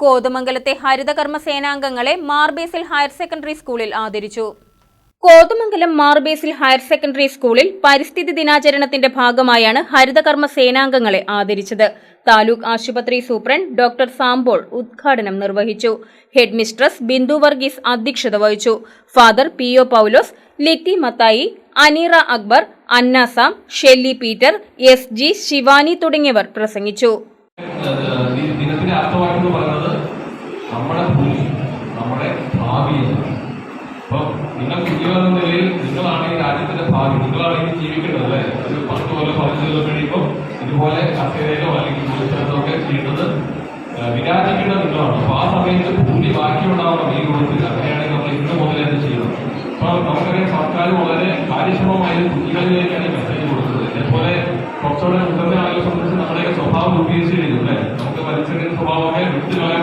കോതമംഗലത്തെ ഹരിതകർമ്മ സേനാംഗങ്ങളെ Mar Basil higher secondary സ്കൂളിൽ ആദരിച്ചു. Kothamangalam Mar Basil higher secondary സ്കൂളിൽ പരിസ്ഥിതി ദിനാചരണത്തിന്റെ ഭാഗമായാണ് ഹരിതകർമ്മ സേനാംഗങ്ങളെ ആദരിച്ചത്. താലൂക്ക് ആശുപത്രി സൂപ്രണ്ട് ഡോക്ടർ സാംബോൾ ഉദ്ഘാടനം നിർവഹിച്ചു. ഹെഡ് മിസ്ട്രസ് ബിന്ദു വർഗീസ് അധ്യക്ഷത വഹിച്ചു. Father P O Paulose Litty Mathai Aneera Akbar Anna Sam Shelly Peter S G Shivani തുടങ്ങിയവർ പ്രസംഗിച്ചു. നമ്മുടെ ഭൂമി നമ്മുടെ ഭാവി അപ്പം നിങ്ങൾ കുട്ടികളെന്ന നിലയിൽ നിങ്ങളാണ് ഈ രാജ്യത്തിന്റെ ഭാവി. നിങ്ങളാണ് ഇനി ജീവിക്കേണ്ടത് അല്ലേ? ഒരു പത്ത് കൊല്ലം പതിനഞ്ച് കൊല്ലം കഴിയുമ്പോൾ ഇതുപോലെ കസേരയിലോ അല്ലെങ്കിൽ ജോലിസ്ഥലത്തോ ഒക്കെ വിരാജിക്കേണ്ട വിരാജിക്കേണ്ടത് നിങ്ങളാണ്. അപ്പൊ ആ സമയത്ത് ഭൂമി ബാക്കിയുണ്ടാവണം ഈ കുടുംബത്തിൽ അങ്ങനെയാണെങ്കിൽ നമ്മൾ ഇന്ന് മുതലേ അത് ചെയ്യണം. അപ്പൊ നമുക്കറിയാം സർക്കാർ വളരെ കാര്യക്ഷമമായ കുട്ടികളിലേക്കാണ് മെസ്സേജ് കൊടുത്തത്. ഇതേപോലെ കുറച്ചുകൂടെ മുതിർന്ന ആളുകളെ സംബന്ധിച്ച് നമ്മുടെയൊക്കെ സ്വഭാവം ഉപയോഗിച്ച് കഴിഞ്ഞു അല്ലേ? നമുക്ക് വലിച്ചെടുക്കുന്ന സ്വഭാവമൊക്കെ വിട്ടുകളയാൻ